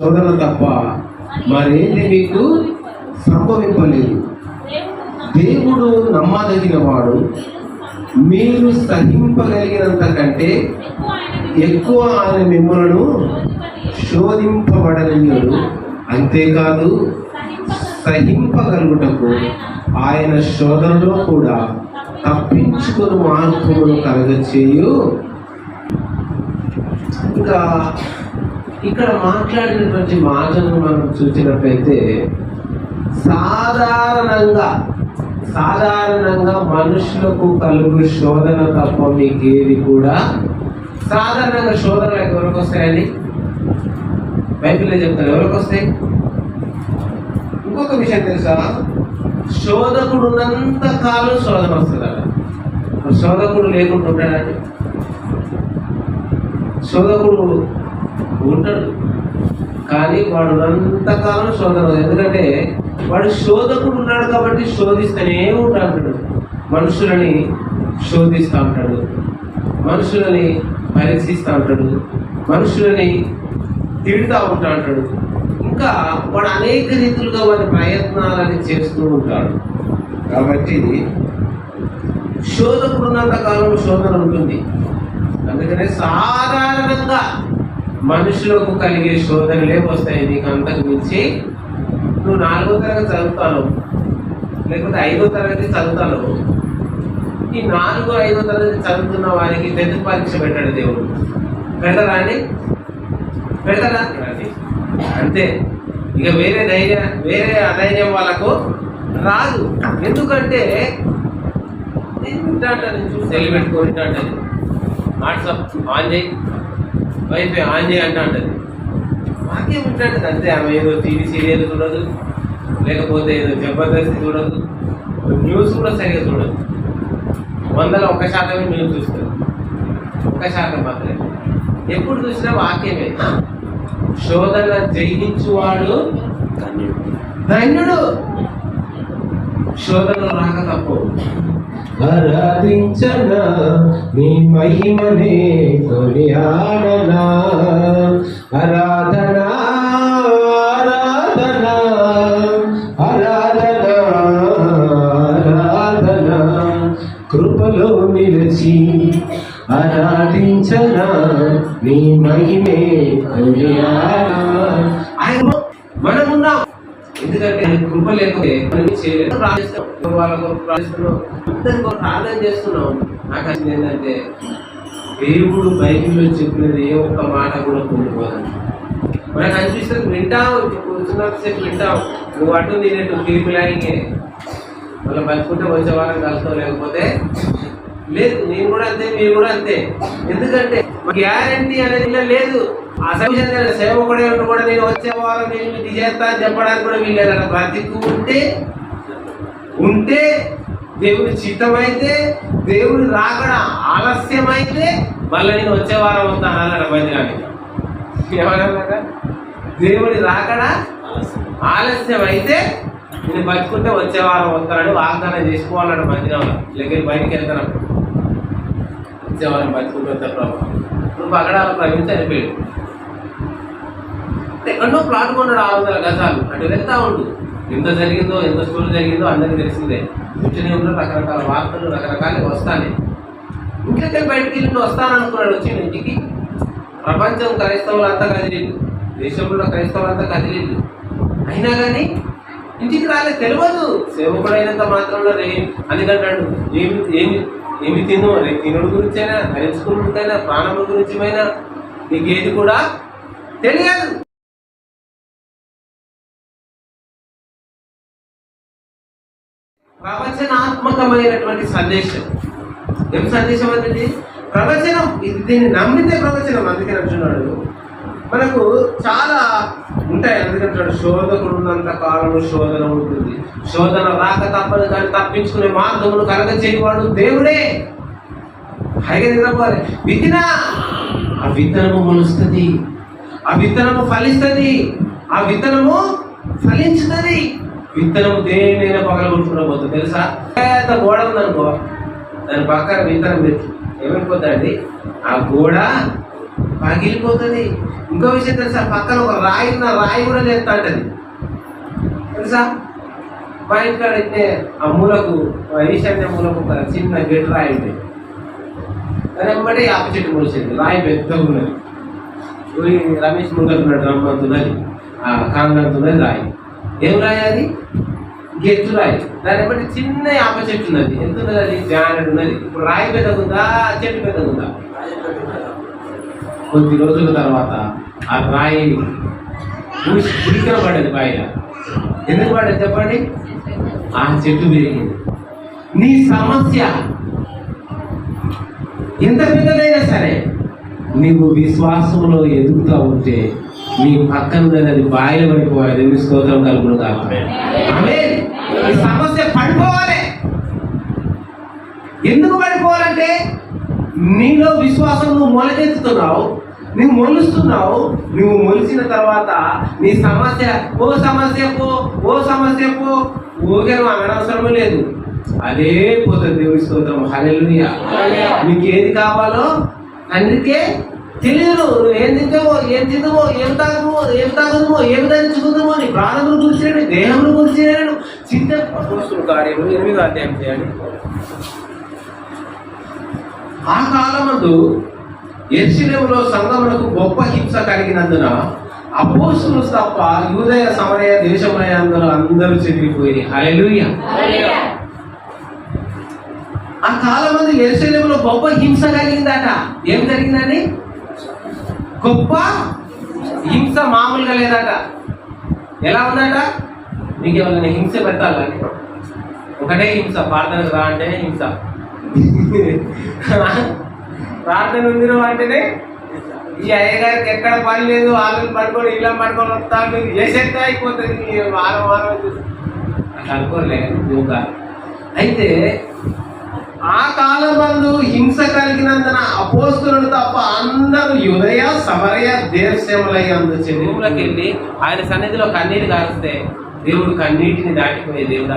శోధన తప్ప మరేంటి మీకు సంభవింపలేదు? దేవుడు నమ్మదగిన వాడు. మీరు సహింపగలిగినంత కంటే ఎక్కువ ఆయన మిమ్మలను శోధింపబడలేడు అంతేకాదు సహింపగలుగుటకు ఆయన శోధనలో కూడా తప్పించుకుని మార్పును కలగచేయు. ఇంకా ఇక్కడ మాట్లాడినటువంటి మాటను మనం చూసినట్లయితే సాధారణంగా సాధారణంగా మనుషులకు కలుగు శోధన తప్ప మీకేది కూడా సాధారణంగా శోధనలు ఎవరికి వస్తాయండి? బైబిల్లో చెప్తారు ఎవరికి వస్తాయి? ఇంకొక విషయం తెలుసా? శోధకుడు ఉన్నంత కాలం శోధన వస్తుందట. శోధకుడు లేకుండా ఉంటాడండి. శోధకుడు ఉంటాడు. కానీ వాడు అంతకాలం శోధన ఎందుకంటే వాడు శోధకుడు ఉన్నాడు కాబట్టి శోధిస్తూనే ఉంటాడు మనుషులని శోధిస్తూ ఉంటాడు. మనుషులని పరీక్షిస్తూ ఉంటాడు. మనుషులని తిడుతూ ఉంటా ఉంటాడు ఇంకా వాడు అనేక రీతులుగా వారి ప్రయత్నాలని చేస్తూ ఉంటాడు. కాబట్టి శోధకుడు ఉన్నంత కాలం శోధన ఉంటుంది. అందుకనే సాధారణంగా మనుషులకు కలిగే శోధనలే వస్తాయి నీకు అంతకు మించి. నువ్వు నాలుగో తరగతి చదువుతాను లేకపోతే ఐదో తరగతి చదువుతాను ఈ నాలుగో ఐదో తరగతి చదువుతున్న వారికి టెన్త్ పరీక్ష పెట్టాడు దేవుడు. పెడతారా అండి? పెడతారా? అంతే. ఇక వేరే ధైర్య వేరే అధైర్యం వాళ్ళకు రాదు. ఎందుకంటే నేను వింటాంటాను నేను చూసి తెలివి పెట్టుకొని వింటాంటాను వాట్సాప్ ఆన్ చేయి. వైఫై ఆన్ చేయి అంటా అంటది వాక్యం వింటాంటది అంతే ఆమె ఏదో టీవీ సీరియల్ చూడదు లేకపోతే ఏదో జబర్దస్త్ చూడదు న్యూస్ కూడా సరిగా చూడదు వందల ఒక్క శాతమే న్యూస్ చూస్తుంది ఒక్క శాతం మాత్రమే. ఎప్పుడు చూసినా వాక్యమే. శోధన జయించువాడు ధన్యుడు. శోధన రాక తప్పు. ఆరాధించన నీ మహిమనే కొనియాడనా? ఆరాధన ఆరాధన ఆరాధన ఆరాధన? కృపలో నిలిచి ఆరాధించన నీ మహిమే కొనియాడనా ఆయన మనమున్నాం ఎందుకంటే ఆయన కృప లేకపోతే మనం ఏం ప్రార్థిస్తాం వాళ్ళ కొరకు ప్రార్థిస్తున్నాం అందరి ప్రార్థన చేస్తున్నాం నాకు అది ఏంటంటే దేవుడు బైబిల్లో చెప్పినది ఏ ఒక్క మాట కూడా పొందిపోదు మనకు అనిపిస్తుంది వింటావు. కూర్చున్నంతసేపు వింటావు. నువ్వు అటు నేను తీర్పులాగే మళ్ళీ బతుకుంటే వచ్చే వారం కలుస్తావు. లేకపోతే లేదు నేను కూడా అంతే మీరు కూడా అంతే. ఎందుకంటే గ్యారంటీ అనేది ఇలా లేదు. అసలు సేవకుడే ఉండి కూడా నేను వచ్చే వారం నేను ఇది చేస్తా అని చెప్పడానికి కూడా వీళ్ళు అలా బ్రతికు ఉంటే ఉంటే దేవుడి చిత్తమైతే దేవుడి రాకడ ఆలస్యమైతే మళ్ళీ నేను వచ్చే వారం వస్తాను అన్నాడు మందిరానికి ఏమన్నా దేవుడి రాకడ ఆలస్యం అయితే నేను బతుకుంటే వచ్చే వారం వస్తానని వాగ్దానం చేసుకోవాలన్నాడు మందిరంలో లేకపోతే బయటికి వెళ్తాను వచ్చే బతుకుంటే నువ్వు అక్కడ ప్రవీణ్ చనిపోయాడు ఎక్కడో ప్లాట్ కొన్నాడు ఆరు వందల గజాలు. అటు వెళ్తా ఉండు. ఎంత జరిగిందో ఎంత స్టోరీ జరిగిందో అందరికీ తెలిసిందే. కూర్చొని ఉన్న రకరకాల వార్తలు రకరకాలు వస్తానే. ఇంకెక్కడ బయటికి వెళ్ళి వస్తాననుకున్నాడు వచ్చి ఇంటికి. ప్రపంచం క్రైస్తవులంతా కదిలిండు. దేశంలో క్రైస్తవులంతా కదిలిండు. అయినా కానీ ఇంటికి రాలే తెలియదు. సేవకుడైనంత మాత్రంలో రే అందుకంటాడు ఏమి ఏమి? ఏమి తిను. రే తినుడు గురించైనా ధరించుకున్నకైనా ప్రాణముల గురించమైనా నీకేది కూడా తెలియదు. ప్రవచనాత్మకమైనటువంటి సందేశం. ఏం సందేశం అనేది ప్రవచనం. ఇది దీన్ని నమ్మితే ప్రవచనం. అందుకే అంటున్నాడు మనకు చాలా ఉంటాయి. అందుకంటాడు శోధకుడు ఉన్నంత కాలం శోధన ఉంటుంది. శోధన రాక తప్పదు కానీ తప్పించుకునే మార్గమును కలగ చేయవాడు దేవుడే. హైగా నిద్రపోవాలి. విత్తినా! ఆ విత్తనము మొలుస్తుంది. ఆ విత్తనము ఫలిస్తుంది. ఆ విత్తనము ఫలించుతుంది. విత్తనం దేనైనా పగలగొట్టుకున్న పోతుంది తెలుసా? పెద్ద గోడ ఉందనుకో. దాని పక్కన విత్తనం పెట్టు. ఏమైపోతుందండి ఆ గోడ పగిలిపోతుంది. ఇంకో విషయం తెలుసా? పక్కన ఒక రాయి ఉన్న రాయి కూడా లేస్తాంటది తెలుసా? మా ఇంటికాడ అయితే ఆ మూలకు ఈశాన్య మూలకు ఒక చిన్న గెట్ రాయి ఉంది. దాని వెంబడి ఆప చెట్టు మొలిచింది రాయి పెద్దగా ఉన్నది. పోయి రమేష్ ముంగతున్నాడు రమ్మంతున్నది. ఆ కాంగంతున్నది రాయి. ఏం రాయి అది? గెత్తు రాయి. దాని బట్టి చిన్న ఆప చెట్టు ఉన్నది. ఎంత ఉన్నది అది? జానెడ్ ఉన్నది. ఇప్పుడు రాయి పెద్దగుందా? చెట్టు పెద్దగుందా? కొద్ది రోజుల తర్వాత ఆ రాయి ఉడికిన పడ్డది పైన. ఎందుకు పడ్డది చెప్పండి? ఆ చెట్టు పెరిగింది. నీ సమస్య ఎంత పెద్దదైనా సరే నీవు విశ్వాసంలో ఎదుగుతూ ఉంటే నీ పక్కన ఉన్నది బాయిల పడిపోవాలి. దేవుని స్తోత్రం కలుగును. ఈ సమస్య పడిపోవాలి. ఎందుకు నీలో విశ్వాసం నువ్వు మొలకెత్తుతున్నావు నువ్వు మొలుస్తున్నావు నువ్వు మొలిచిన తర్వాత నీ సమస్య ఓ సమస్య పో ఓ సమస్య పో ఊరికే నువ్వు అనవసరం లేదు. అదే పోతుంది దేవుని స్తోత్రం. హల్లెలూయా. నీకు ఏది కావాలో అందుకే తెలియదు. నువ్వు ఏం తింటావో ఏం తిందామో ఏం తాగమో ఏం తాగదుమో ఏం ధరించుకుందామో నీ ప్రాణములు గురించి నీ దేహములు గురించి చింత కార్యము ఎనిమిదో అధ్యాయం చేయండి. ఆ కాలమందు ఎర్షిలేములో సంగములకు గొప్ప హింస కలిగినందున అపోస్తులు తప్ప యూదయ సమరయ దేశములయ అందరూ అందరూ చెదిరిపోయి హల్లెలూయా. ఆ కాలం మంది ఎరుసలేములో గొప్ప హింస కలిగిందట. ఏం జరిగిందండి గొప్ప హింస మామూలుగా లేదట. ఎలా ఉందట? మీకు ఎవరైనా హింస పెట్టాలని ఒకటే హింస ప్రార్థనకు రా అంటేనే హింస. ప్రార్థన ఉందిరు అంటేనే? ఈ అయ్యగారికి ఎక్కడ పని లేదు వాళ్ళని పడుకొని ఇలా పడుకొని వస్తాను చేసేస్తే అయిపోతుంది వారం వారం అట్లా అనుకోలే నువ్వు అయితే ఆ కాలమందు హింస కలిగినందున అపోస్తులను తప్ప అందరూ యుదయ సమరయ దేశములయ్యందు చెరువులకు వెళ్ళి ఆయన సన్నిధిలో కన్నీరు కారిస్తే దేవుడు కన్నీటిని దాటిపోయే దేవుడు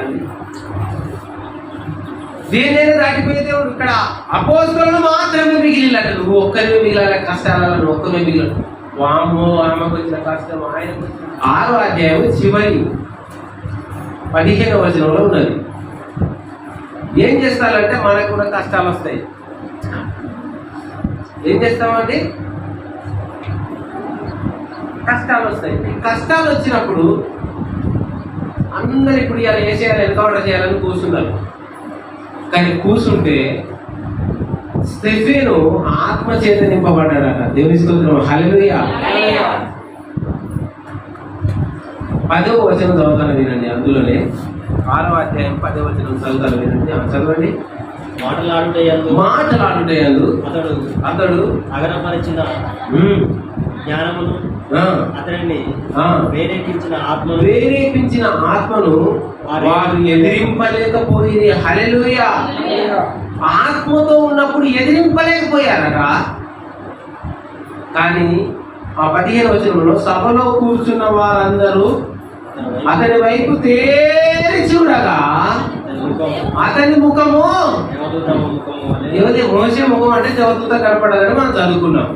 దేనైనా దాటిపోయే దేవుడు ఇక్కడ. అపోస్తులను మాత్రమే మిగిలినట్టు. నువ్వు ఒక్కరిని మిగిలాల కష్టాలలో నువ్వు ఒక్కరిని మిగిలిన వామో ఆమెకు వచ్చిన కష్టం ఆయనకు ఆరో అధ్యాయం చివరి పదిహేను వచనంలో ఉన్నది. ఏం చేస్తారంటే మనకు కూడా కష్టాలు వస్తాయి. ఏం చేస్తామండి? కష్టాలు వస్తాయి. కష్టాలు వచ్చినప్పుడు అందరు ఇప్పుడు ఇలా ఏ చేయాలి ఎన్కౌంటర్ చేయాలని కూర్చున్నారు. కానీ కూర్చుంటే స్టెఫెను ఆత్మ చేత నింపబడ్డాడట. దేవుని స్తోత్రం. హల్లెలూయా. పదవ వచనం చదువుతాను వినండి అందులోనే. ఆరో అధ్యాయం పదవ వచనం చదువుతాను వినండి. చదవండి. మాటలాడుటయందు మాటలాడుటయందు అతడు అతడు అగరపరిచిన జ్ఞానమును అతనిని ప్రేరేపించిన ఆత్మను ప్రేరేపించిన ఆత్మను వారు ఎదిరింపలేకపోయింది హల్లెలూయ. ఆత్మతో ఉన్నప్పుడు ఎదిరింపలేకపోయారట. కానీ ఆ పదిహేను వచనంలో సభలో కూర్చున్న వారందరూ అతని వైపు తేరి చూడగా అతని ముఖము ఎవరి మోసే ముఖం అంటే దేవదూత కనపడదని మనం చదువుకున్నాం.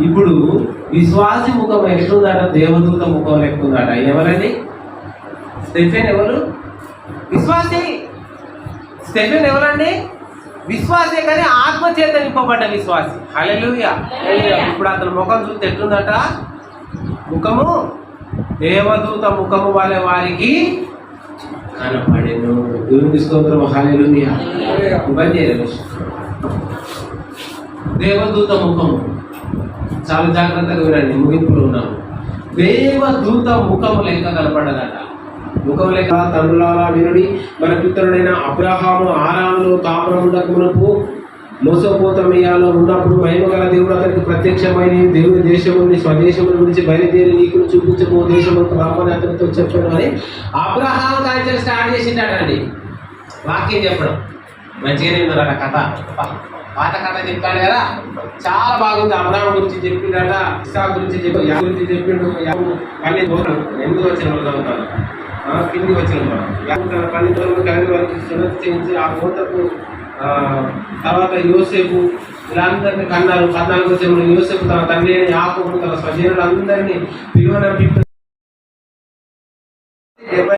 ఇప్పుడు విశ్వాసి ముఖం ఎట్లుందట? దేవదూత ముఖం ఎక్కుందట ఎవరండి? స్టెఫెన్ ఎవరు? విశ్వాసి! స్టెఫెన్ ఎవరండి? విశ్వాసే కానీ ఆత్మ చేత నింపబడ్డ విశ్వాసి. హల్లెలూయా! ఇప్పుడు అతని ముఖం చూస్తే ఎట్లుందట? ముఖము? దేవదూత ముఖము వాళ్ళ వారికి కనపడేను. దేవుని స్తోత్రం హల్లెలూయా! ఇబ్బంది. దేవదూత ముఖము. చాలా జాగ్రత్తగా వినండి ముగింపులు ఉన్నాము దేవదూత ముఖము లెక్క కనపడదట. ముఖం లెక్క తండ్రులారా వినుడి మన పితరుడైన అబ్రహాము ఆరాములు తాపరమునకు మోసపోతమయ్యాలో ఉన్నప్పుడు మహిమగల దేవుడు అతనికి ప్రత్యక్షమైన దేవుని దేశముని స్వదేశముల గురించి బయలుదేరి నీకు చూపించబో దేశము రామని అతనితో చెప్పాను అని అబ్రహాం కాల్చర్ స్టార్ట్ చేసిండటండి. వాక్యం చెప్పడం. మంచిగానే ఆ కథ. పాత కథ చెప్పాడు కదా. చాలా బాగుంది. అబ్రాహం గురించి చెప్పిండట ఇసా గురించి చెప్పి యా గురించి చెప్పిండు యాకు పల్లి దూరం ఎందుకు వచ్చిన వాళ్ళు చదువుతారు కింది వచ్చిన వాళ్ళు. తన పల్లి దూరం కలిగి వారికి సున్నతి చేయించి ఆ కోతకు తర్వాత యోసేపు వీళ్ళందరినీ కన్నారు పద్నాలుగు వచ్చిన యూసేపు తన తండ్రి ఆకు తన స్వజనులు అందరినీ పిలువనంపి